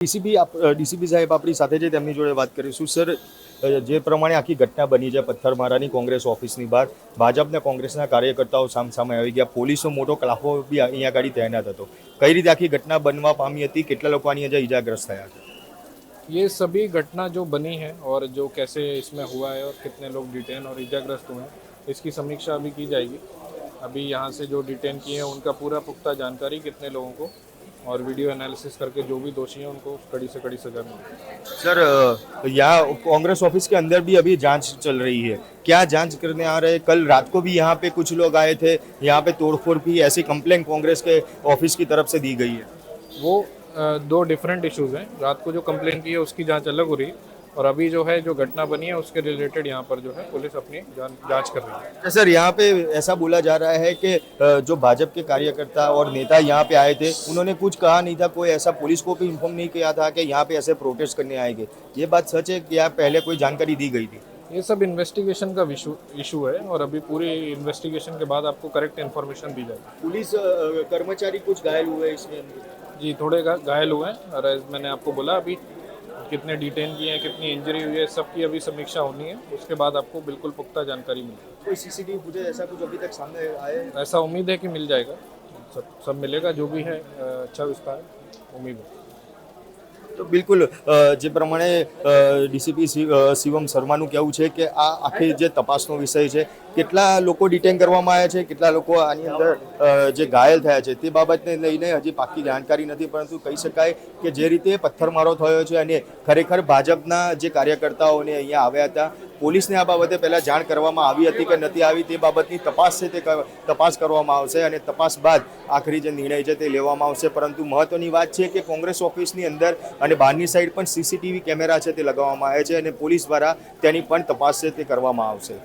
DCP DCP સાહેબ આપણી સાથે છે તેમની જોડે વાત કરીશું સર અ, જે પ્રમાણે આખી ઘટના બની છે પથ્થરમારાની કોંગ્રેસ ઓફિસની બહાર ભાજપ ને કોંગ્રેસના કાર્યકર્તાઓ સામ સામે આવી ગયા પોલીસનો મોટો ક્લાફો બી અહીંયા આગળ તૈનાત હતો કઈ રીતે આખી ઘટના બનવા પામી હતી કેટલા લોકો આની અંદર ઈજાગ્રસ્ત થયા છે ये सभी घटना जो बनी है और जो कैसे इसमें हुआ है और कितने लोग डिटेन और इजाग्रस्त हुए हैं इसकी समीक्षा अभी की जाएगी अभी यहाँ से जो डिटेन किए हैं उनका पूरा पुख्ता जानकारी कितने लोगों को और वीडियो एनालिसिस करके जो भी दोषी हैं उनको कड़ी से कड़ी सजा मिले। सर यहाँ कांग्रेस ऑफ़िस के अंदर भी अभी जाँच चल रही है। क्या जाँच करने आ रहे हैं? कल रात को भी यहाँ पे कुछ लोग आए थे। यहाँ पे तोड़फोड़ की ऐसी कंप्लेंट कांग्रेस के ऑफ़िस की तरफ़ से दी गई है। वो दो डिफरेंट इश्यूज़ हैं। रात को जो कंप्लेन की है उसकी जाँच अलग हो रही है। और अभी जो है जो घटना बनी है उसके रिलेटेड यहाँ पर जो है पुलिस अपनी जाँच कर रही है। सर यहाँ पे ऐसा बोला जा रहा है कि जो भाजपा के कार्यकर्ता और नेता यहाँ पे आए थे उन्होंने कुछ कहा नहीं था कोई ऐसा पुलिस को भी इन्फॉर्म नहीं किया था कि यहाँ पे ऐसे प्रोटेस्ट करने आएँगे ये बात सच है कि यहाँ पहले कोई जानकारी दी गई थी? ये सब इन्वेस्टिगेशन का इशू है और अभी पूरी इन्वेस्टिगेशन के बाद आपको करेक्ट इन्फॉर्मेशन दी जाएगी। पुलिस कर्मचारी कुछ घायल हुए इसमें? जी थोड़े घायल हुए हैं। और मैंने आपको बोला अभी कितने डिटेन किए हैं कितनी इंजरी हुई है सबकी अभी समीक्षा होनी है। उसके बाद आपको बिल्कुल पुख्ता जानकारी मिलेगी। कोई सीसीटीवी फुटेज ऐसा कुछ अभी तक सामने आया है? ऐसा उम्मीद है कि मिल जाएगा। सब सब मिलेगा जो भी है अच्छा विस्तार उम्मीद है। તો બિલકુલ જે પ્રમાણે ડીસીપી શિવમ શર્માનું કહેવું છે કે આ આખી જે તપાસનો વિષય છે, કેટલા લોકો ડિટેન કરવામાં આવ્યા છે, કેટલા લોકો આની અંદર જે ઘાયલ થયા છે, તે બાબતને લઈને હજી પાકી જાણકારી નથી, પરંતુ કહી શકાય કે જે રીતે પથ્થરમારો થયો છે અને ખરેખર ભાજપના જે કાર્યકર્તાઓને અહીંયા આવ્યા હતા પોલીસને આ બાબતે પહેલાં જાણ કરવામાં આવી હતી કે નથી આવી તે બાબતની તપાસ છે તે તપાસ કરવામાં આવશે અને તપાસ બાદ આખરી જે નિર્ણય છે તે લેવામાં આવશે. પરંતુ મહત્વની વાત છે કે કોંગ્રેસ ઓફિસની અંદર અને બહારની સાઈડ પણ સીસીટીવી કેમેરા છે તે લગાવવામાં આવે છે અને પોલીસ દ્વારા તેની પણ તપાસ છે તે કરવામાં આવશે.